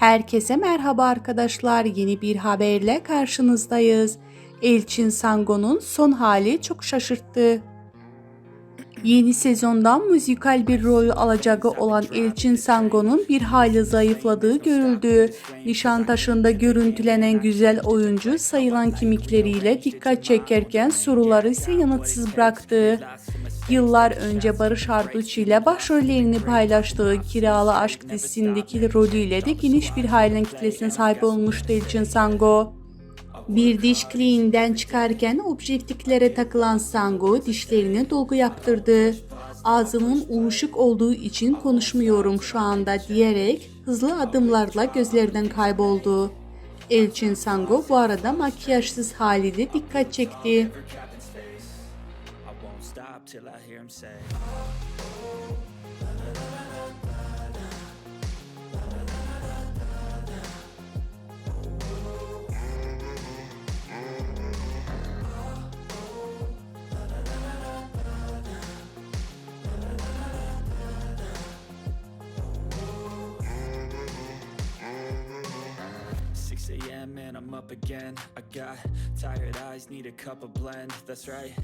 Herkese merhaba arkadaşlar. Yeni bir haberle karşınızdayız. Elçin Sango'nun son hali çok şaşırttı. Yeni sezondan müzikal bir rol alacağı olan Elçin Sango'nun bir hayli zayıfladığı görüldü. Nişantaşı'nda görüntülenen güzel oyuncu sayılan kimikleriyle dikkat çekerken soruları ise yanıtsız bıraktı. Yıllar önce Barış Arduç ile başrollerini paylaştığı Kiralı Aşk dizisindeki rolüyle de geniş bir hayran kitlesine sahip olmuştu Elçin Sango. Bir diş kliniğinden çıkarken objektiflere takılan Sango dişlerine dolgu yaptırdı. Ağzımın uyuşuk olduğu için konuşmuyorum şu anda diyerek hızlı adımlarla gözlerden kayboldu. Elçin Sango bu arada makyajsız haliyle dikkat çekti. Stop till I hear him say a.m. and I'm up again. I got tired eyes, need a cup of blend. That's right.